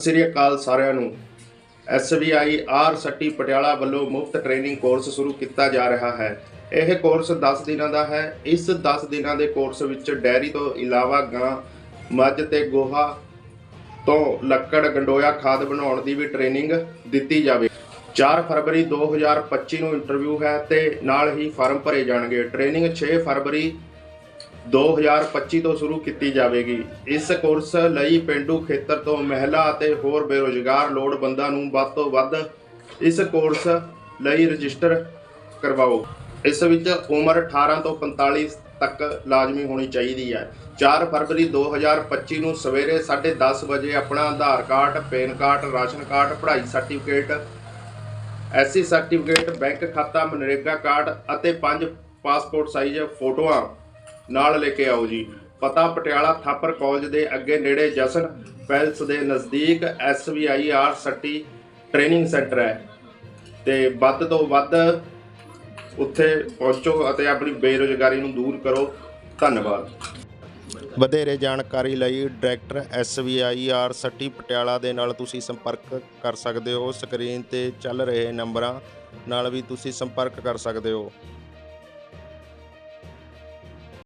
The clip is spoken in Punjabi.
ਸਤਿ ਸ੍ਰੀ ਅਕਾਲ ਸਾਰਿਆਂ ਨੂੰ। SBI ਆਰ ਸੱਟੀ ਪਟਿਆਲਾ ਵੱਲੋਂ ਮੁਫਤ ਟ੍ਰੇਨਿੰਗ ਕੋਰਸ ਸ਼ੁਰੂ ਕੀਤਾ ਜਾ ਰਿਹਾ ਹੈ। ਇਹ ਕੋਰਸ 10 ਦਿਨਾਂ ਦਾ ਹੈ। ਇਸ 10 ਦਿਨਾਂ ਦੇ ਕੋਰਸ ਵਿੱਚ ਡੈਰੀ ਤੋਂ ਇਲਾਵਾ ਗਾਂ, ਮੱਝ ਤੇ ਗੋਹਾ ਤੋਂ ਲੱਕੜ, ਗੰਡੋਇਆ, ਖਾਦ ਬਣਾਉਣ ਦੀ ਵੀ ਟ੍ਰੇਨਿੰਗ ਦਿੱਤੀ ਜਾਵੇ। 4 ਫਰਵਰੀ 2025 ਨੂੰ ਇੰਟਰਵਿਊ ਹੈ ਤੇ ਨਾਲ ਹੀ ਫਾਰਮ ਭਰੇ ਜਾਣਗੇ। ਟ੍ਰੇਨਿੰਗ 6 ਫਰਵਰੀ 2025 ਤੋਂ ਸ਼ੁਰੂ ਕੀਤੀ ਜਾਵੇਗੀ। ਇਸ ਕੋਰਸ ਲਈ ਪਿੰਡੂ ਖੇਤਰ ਤੋਂ ਮਹਿਲਾ ਅਤੇ ਹੋਰ ਬੇਰੋਜ਼ਗਾਰ ਲੋੜਵੰਦਾਂ ਨੂੰ ਵੱਧ ਤੋਂ ਵੱਧ ਇਸ ਕੋਰਸ ਲਈ ਰਜਿਸਟਰ ਕਰਵਾਓ। ਇਸ ਵਿੱਚ ਉਮਰ 18 ਤੋਂ 45 ਤੱਕ ਲਾਜ਼ਮੀ ਹੋਣੀ ਚਾਹੀਦੀ ਹੈ। 4 ਫਰਵਰੀ 2025 ਨੂੰ ਸਵੇਰੇ 10:30 ਵਜੇ ਆਪਣਾ Aadhaar card, PAN card, ration card, ਪੜ੍ਹਾਈ ਸਰਟੀਫਿਕੇਟ ਐਸਸੀ ਸਰਟੀਫਿਕੇਟ, ਬੈਂਕ ਖਾਤਾ, ਮਨਰੇਗਾ ਕਾਰਡ ਅਤੇ ਪੰਜ ਪਾਸਪੋਰਟ ਸਾਈਜ਼ ਫੋਟੋਆਂ ਨਾਲ ਲੈ ਕੇ ਆਓ ਜੀ। ਪਤਾ ਪਟਿਆਲਾ ਥਾਪਰ ਕਾਲਜ ਦੇ ਅੱਗੇ ਨੇੜੇ ਜਸਨ ਪੈਲਸ ਦੇ ਨਜ਼ਦੀਕ SBI R SETI training centre ਹੈ। ਤੇ ਵੱਧ ਤੋਂ ਵੱਧ ਉੱਥੇ ਪਹੁੰਚੋ ਅਤੇ ਆਪਣੀ ਬੇਰੁਜ਼ਗਾਰੀ ਨੂੰ ਦੂਰ ਕਰੋ। ਧੰਨਵਾਦ। ਵਧੇਰੇ ਜਾਣਕਾਰੀ ਲਈ director SBI R SETI Patiala ਦੇ ਨਾਲ ਤੁਸੀਂ ਸੰਪਰਕ ਕਰ ਸਕਦੇ ਹੋ। ਸਕਰੀਨ ਤੇ ਚੱਲ ਰਹੇ ਨੰਬਰਾਂ ਨਾਲ ਵੀ ਤੁਸੀਂ ਸੰਪਰਕ ਕਰ ਸਕਦੇ ਹੋ।